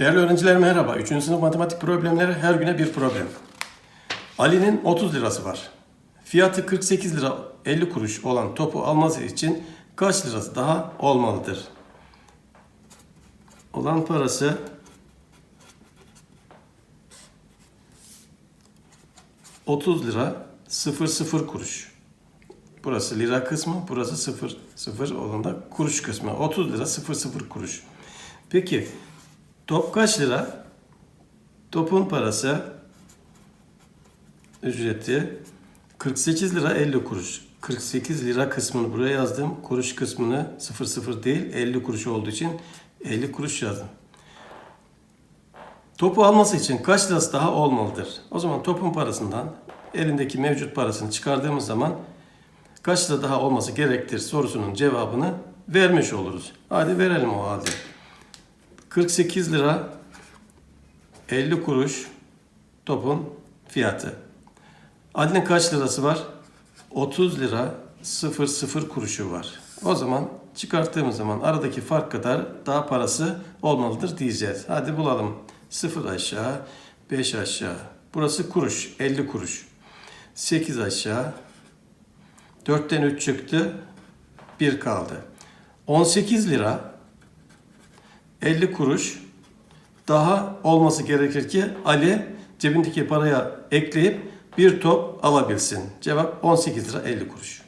Değerli öğrenciler merhaba. 3. sınıf matematik problemleri her güne bir problem. Ali'nin 30 lirası var. Fiyatı 48 lira 50 kuruş olan topu alması için kaç lirası daha olmalıdır? Olan parası ...30 lira 00 kuruş. Burası lira kısmı, burası 0 0 olan da kuruş kısmı. 30 lira 00 kuruş. Peki top kaç lira? Topun parası ücreti 48 lira 50 kuruş. 48 lira kısmını buraya yazdım. Kuruş kısmını 00 değil 50 kuruş olduğu için 50 kuruş yazdım. Topu alması için kaç lirası daha olmalıdır? O zaman topun parasından elindeki mevcut parasını çıkardığımız zaman kaç lira daha olması gerektir sorusunun cevabını vermiş oluruz. Hadi verelim o halde. 48 lira 50 kuruş topun fiyatı. Ali'nin kaç lirası var? 30 lira 00 kuruşu var. O zaman çıkarttığımız zaman aradaki fark kadar daha parası olmalıdır diyeceğiz. Hadi bulalım. 0 aşağı, 5 aşağı. Burası kuruş, 50 kuruş. 8 aşağı. 4'ten 3 çıktı. 1 kaldı. 18 lira 50 kuruş daha olması gerekir ki Ali cebindeki paraya ekleyip bir top alabilsin. Cevap 18 lira 50 kuruş.